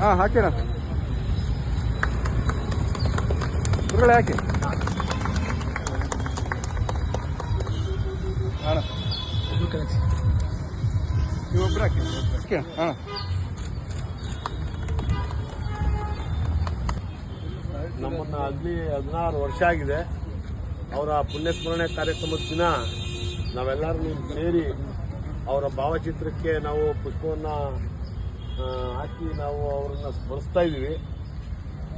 ಹಾಂ ಹಾಕಿಣ ಗುರುಗಳೇ ಹಾಕಿ. ನೀವೊಬ್ರು ಹಾಕಿ. ಹಾಕಿ ಹಾಂ ನಮ್ಮನ್ನ ಅಲ್ಲಿ ಹದಿನಾರು ವರ್ಷ ಆಗಿದೆ. ಅವರ ಪುಣ್ಯಸ್ಮರಣೆ ಕಾರ್ಯಕ್ರಮದ ದಿನ ನಾವೆಲ್ಲರೂ ಸೇರಿ ಅವರ ಭಾವಚಿತ್ರಕ್ಕೆ ನಾವು ಪುಷ್ಪವನ್ನು ಹಾಕಿ ನಾವು ಅವರನ್ನು ಸ್ಮರಿಸ್ತಾ ಇದ್ದೀವಿ.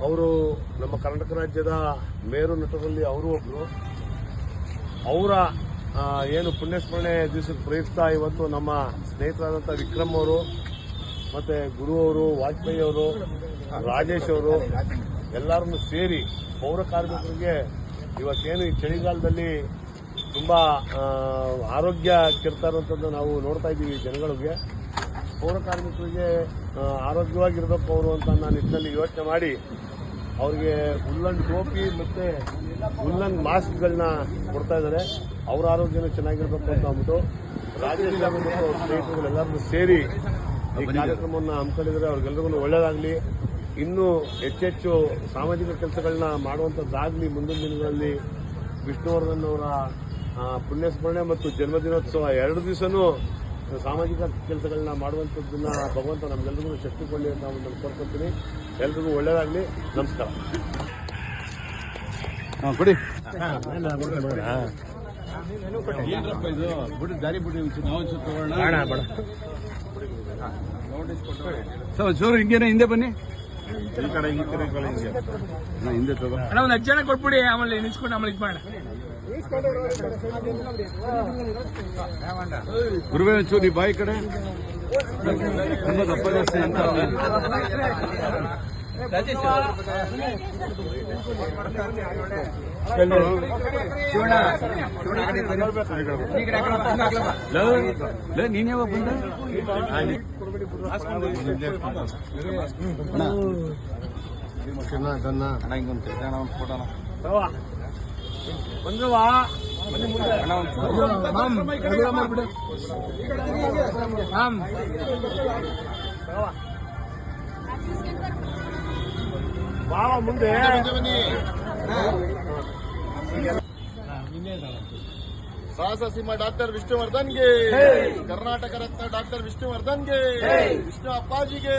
ಅವರು ನಮ್ಮ ಕರ್ನಾಟಕ ರಾಜ್ಯದ ಮೇರು ನಟರಲ್ಲಿ ಅವರು ಒಬ್ಬರು ಅವರ ಏನು ಪುಣ್ಯಸ್ಮರಣೆ ದಿವಸದ ಪ್ರಯುಕ್ತ ಇವತ್ತು ನಮ್ಮ ಸ್ನೇಹಿತರಾದಂಥ ವಿಕ್ರಮ್ ಅವರು, ಮತ್ತು ಗುರು ಅವರು, ವಾಜಪೇಯಿ ಅವರು, ರಾಜೇಶ್ ಅವರು, ಎಲ್ಲರನ್ನು ಸೇರಿ ಪೌರ ಕಾರ್ಮಿಕರಿಗೆ ಇವತ್ತೇನು ಈ ಚಳಿಗಾಲದಲ್ಲಿ ತುಂಬ ಆರೋಗ್ಯ ಕೆಡ್ತಾ ಇರುವಂಥದ್ದು ನಾವು ನೋಡ್ತಾ ಇದ್ದೀವಿ ಜನಗಳಿಗೆ. ಪೌರ ಕಾರ್ಮಿಕರಿಗೆ ಆರೋಗ್ಯವಾಗಿರಬೇಕು ಅವರು ಅಂತ ನಾನು ನಿಟ್ಟಿನಲ್ಲಿ ಯೋಚನೆ ಮಾಡಿ ಅವರಿಗೆ ಉಲ್ಲನ್ ಟೋಪಿ ಮತ್ತು ಉಲ್ಲನ್ ಮಾಸ್ಕ್ಗಳನ್ನ ಕೊಡ್ತಾ ಇದ್ದಾರೆ. ಅವರ ಆರೋಗ್ಯನೂ ಚೆನ್ನಾಗಿರ್ಬೇಕು ಅಂತ ಅಂದ್ಬಿಟ್ಟು ಮತ್ತು ಅವ್ರ ಸೇರಿ ಈ ಕಾರ್ಯಕ್ರಮವನ್ನು ಹಮ್ಮಿಕೊಂಡಿದ್ದಾರೆ. ಅವ್ರಿಗೆಲ್ಲರಿಗೂ ಒಳ್ಳೇದಾಗಲಿ. ಇನ್ನೂ ಹೆಚ್ಚೆಚ್ಚು ಸಾಮಾಜಿಕ ಕೆಲಸಗಳನ್ನ ಮಾಡುವಂಥದ್ದಾಗಲಿ ಮುಂದಿನ ದಿನಗಳಲ್ಲಿ ವಿಷ್ಣುವರ್ಧನ್ ಅವರ ಪುಣ್ಯಸ್ಮರಣೆ ಮತ್ತು ಜನ್ಮದಿನೋತ್ಸವ ಎರಡು ದಿವಸನೂ ಸಾಮಾಜಿಕ ಕೆಲಸಗಳನ್ನ ಮಾಡುವಂಥದ್ದನ್ನ ಭಗವಂತ ನಮ್ಗೆಲ್ರಿಗೂ ಶಕ್ತಿ ಕೊಡಲಿ ಅಂತ ನಾನು ಕೋರ್ಕೊತೀನಿ ಎಲ್ರಿಗೂ ಒಳ್ಳೇದಾಗಲಿ. ನಮಸ್ಕಾರ. ಹಾಂ ಕೊಡಿ. ಏನಪ್ಪ ಇದು? ಬಿಡು ದಾರಿ ಬಿಡಿ ನಾವು ಒಂಚೂರು ತಗೊಳ್ಳೋಣ. ಸರ್ ಜೋರು ಹಿಂಗೇನೆ ಹಿಂದೆ ಬನ್ನಿ. ಈ ಕಡೆ ಈ ಕಡೆ ನಾ ಹಿಂದೆ ತಗೋ. ಅಣ್ಣ ಒಂದು ಹತ್ತು ಜನ ಕೊಟ್ಬಿಡಿ ಆಮೇಲೆ ನಿಲ್ಸ್ಕೊಂಡು ಆಮೇಲೆ ಇದು ಮಾಡೋಣ. ಗುರುವೇ ಒಂಚೂರು ಈ ಬಾಯಿ ಕಡೆ. ದಪ್ಪ ಜಾಸ್ತಿ ಅಂತ. ನೀನ್ ಯಾವಾಗ ಬಂದ ಅಣ್ಣ ಹಿಂಗೊಂದು ಅಣ್ಣ ಒಂದು ಫೋಟೋನ ಬಂದ್ರವಾ ಹಾಂ ಬಾ ಮುಂದೆ ಸಾಹಸ ಸಿಂಹ ಡಾಕ್ಟರ್ ವಿಷ್ಣುವರ್ಧನ್ಗೆ ಕರ್ನಾಟಕ ರತ್ನ ಡಾಕ್ಟರ್ ವಿಷ್ಣುವರ್ಧನ್ಗೆ ವಿಷ್ಣು ಅಪ್ಪಾಜಿಗೆ